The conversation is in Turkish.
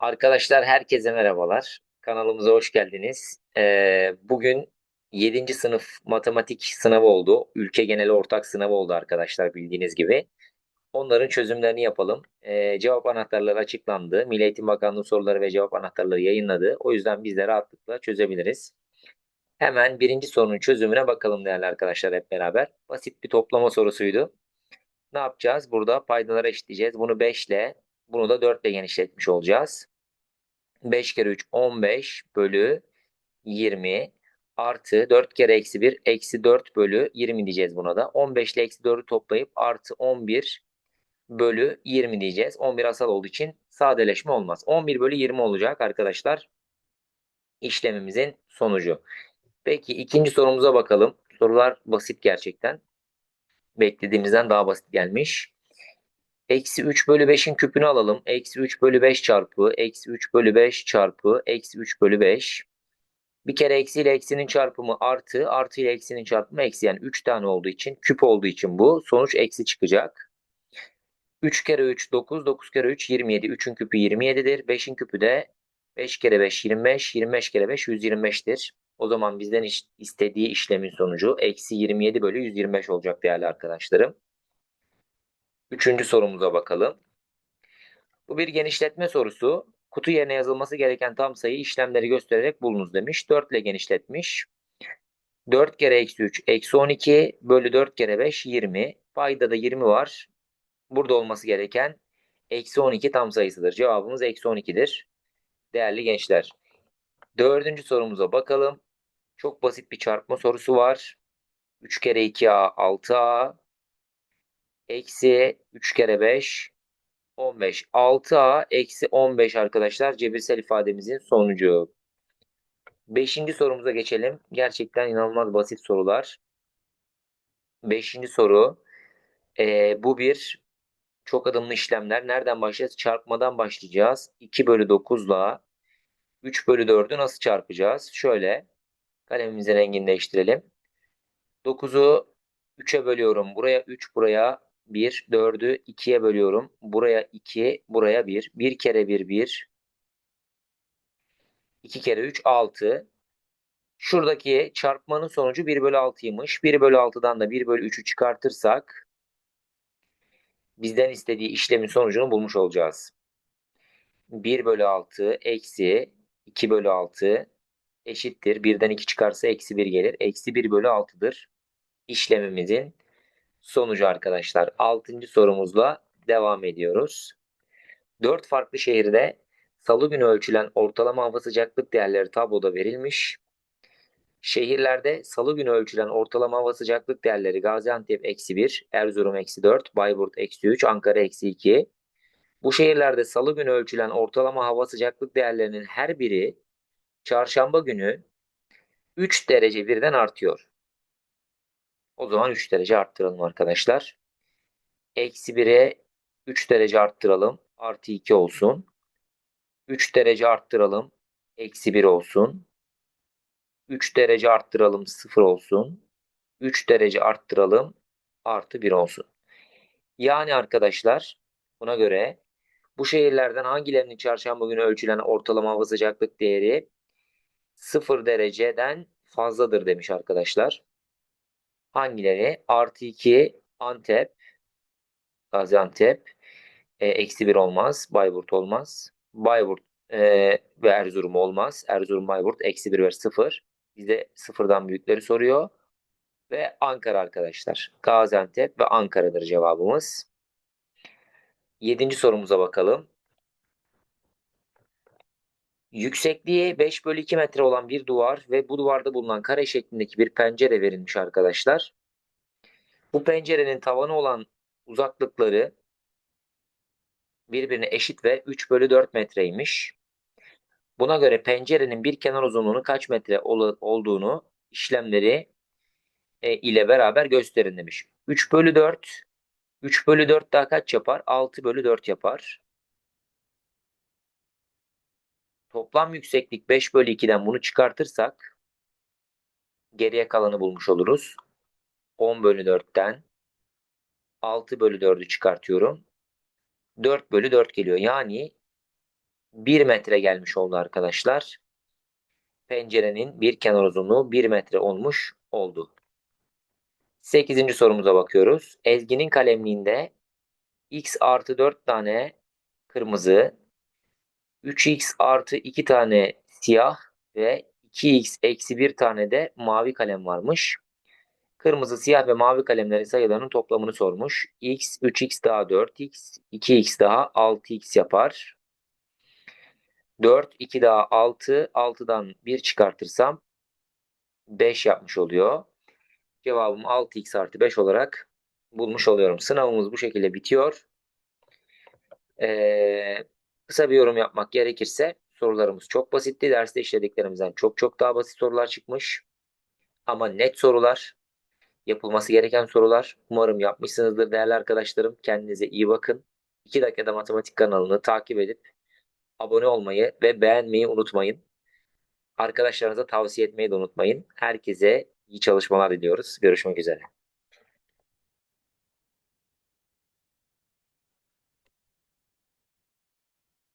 Arkadaşlar herkese merhabalar. Kanalımıza hoş geldiniz. Ee, bugün 7. sınıf matematik sınavı oldu. Ülke geneli ortak sınavı oldu arkadaşlar bildiğiniz gibi. Onların çözümlerini yapalım. Ee, cevap anahtarları açıklandı. Milli Eğitim Bakanlığı soruları ve cevap anahtarları yayınladı. O yüzden biz de rahatlıkla çözebiliriz. Hemen birinci sorunun çözümüne bakalım değerli arkadaşlar hep beraber. Basit bir toplama sorusuydu. Ne yapacağız? Burada paydaları eşitleyeceğiz. Bunu 5 ile, bunu da 4 ile genişletmiş olacağız. 5 kere 3 15 bölü 20 artı 4 kere eksi 1 eksi 4 bölü 20 diyeceğiz buna da. 15 ile eksi 4'ü toplayıp artı 11 bölü 20 diyeceğiz. 11 asal olduğu için sadeleşme olmaz. 11 bölü 20 olacak arkadaşlar işlemimizin sonucu. Peki ikinci sorumuza bakalım. Sorular basit gerçekten. Beklediğimizden daha basit gelmiş. Eksi 3 bölü 5'in küpünü alalım. Eksi 3 bölü 5 çarpı eksi 3 bölü 5 çarpı eksi 3 bölü 5. Bir kere eksi ile eksinin çarpımı artı, artı ile eksinin çarpımı eksi. Yani 3 tane olduğu için, küp olduğu için bu. Sonuç eksi çıkacak. 3 kere 3 9, 9 kere 3 27. 3'ün küpü 27'dir. 5'in küpü de 5 kere 5 25, 25 kere 5 125'tir. O zaman bizden istediği işlemin sonucu eksi 27 bölü 125 olacak değerli arkadaşlarım. Üçüncü sorumuza bakalım. Bu bir genişletme sorusu. Kutu yerine yazılması gereken tam sayı işlemleri göstererek bulunuz demiş. 4 ile genişletmiş. 4 kere eksi 3 eksi 12 bölü 4 kere 5 20. Payda da 20 var. Burada olması gereken eksi 12 tam sayısıdır. Cevabımız eksi 12'dir. Değerli gençler. Dördüncü sorumuza bakalım. Çok basit bir çarpma sorusu var. 3 kere 2a 6a eksi 3 kere 5 15. 6a eksi 15 arkadaşlar cebirsel ifademizin sonucu. Beşinci sorumuza geçelim. Gerçekten inanılmaz basit sorular. Beşinci soru. Ee, bu bir çok adımlı işlemler. Nereden başlayacağız? Çarpmadan başlayacağız. 2 bölü 9 ile 3 bölü 4'ü nasıl çarpacağız? Şöyle kalemimizin rengini değiştirelim. 9'u 3'e bölüyorum. Buraya 3, buraya 1, 4'ü 2'ye bölüyorum. Buraya 2, buraya 1. 1 kere 1, 1. 2 kere 3, 6. Şuradaki çarpmanın sonucu 1 bölü 6'ymış. 1 bölü 6'dan da 1 bölü 3'ü çıkartırsak bizden istediği işlemin sonucunu bulmuş olacağız. 1 bölü 6 eksi 2 bölü 6 eşittir. 1'den 2 çıkarsa eksi 1 gelir. Eksi 1 bölü 6'dır. İşlemimizin sonucu arkadaşlar. Altıncı sorumuzla devam ediyoruz. Dört farklı şehirde salı günü ölçülen ortalama hava sıcaklık değerleri tabloda verilmiş. Şehirlerde salı günü ölçülen ortalama hava sıcaklık değerleri Gaziantep eksi 1, Erzurum eksi 4, Bayburt eksi 3, Ankara eksi 2. Bu şehirlerde salı günü ölçülen ortalama hava sıcaklık değerlerinin her biri çarşamba günü 3 derece birden artıyor. O zaman 3 derece arttıralım arkadaşlar. Eksi 1'e 3 derece arttıralım. Artı 2 olsun. 3 derece arttıralım. Eksi 1 olsun. 3 derece arttıralım. 0 olsun. 3 derece arttıralım. Artı 1 olsun. Yani arkadaşlar buna göre bu şehirlerden hangilerinin çarşamba günü ölçülen ortalama hava sıcaklık değeri 0 dereceden fazladır demiş arkadaşlar. Hangileri? Artı 2 Antep, Gaziantep, e, eksi 1 olmaz. Bayburt olmaz. Bayburt e, ve Erzurum olmaz. Erzurum, Bayburt eksi 1 ve 0. Bize sıfırdan büyükleri soruyor. Ve Ankara arkadaşlar. Gaziantep ve Ankara'dır cevabımız. Yedinci sorumuza bakalım. Yüksekliği 5 bölü 2 metre olan bir duvar ve bu duvarda bulunan kare şeklindeki bir pencere verilmiş arkadaşlar. Bu pencerenin tavanı olan uzaklıkları birbirine eşit ve 3 bölü 4 metreymiş. Buna göre pencerenin bir kenar uzunluğunu kaç metre olduğunu işlemleri e, ile beraber gösterin demiş. 3 bölü 4 3 bölü 4 daha kaç yapar? 6 bölü 4 yapar. Toplam yükseklik 5 bölü 2'den bunu çıkartırsak geriye kalanı bulmuş oluruz. 10 bölü 4'ten 6 bölü 4'ü çıkartıyorum. 4 bölü 4 geliyor. Yani 1 metre gelmiş oldu arkadaşlar. Pencerenin bir kenar uzunluğu 1 metre olmuş oldu. 8. sorumuza bakıyoruz. Ezgi'nin kalemliğinde x artı 4 tane kırmızı, 3x artı 2 tane siyah ve 2x eksi 1 tane de mavi kalem varmış. Kırmızı, siyah ve mavi kalemlerin sayılarının toplamını sormuş. x, 3x daha 4x, 2x daha 6x yapar. 4, 2 daha 6, 6'dan 1 çıkartırsam 5 yapmış oluyor. Cevabım 6x artı 5 olarak bulmuş oluyorum. Sınavımız bu şekilde bitiyor. Ee, kısa bir yorum yapmak gerekirse sorularımız çok basitti. Derste işlediklerimizden çok çok daha basit sorular çıkmış. Ama net sorular, yapılması gereken sorular. Umarım yapmışsınızdır değerli arkadaşlarım. Kendinize iyi bakın. 2 dakikada matematik kanalını takip edip abone olmayı ve beğenmeyi unutmayın. Arkadaşlarınıza tavsiye etmeyi de unutmayın. Herkese iyi çalışmalar diliyoruz. Görüşmek üzere.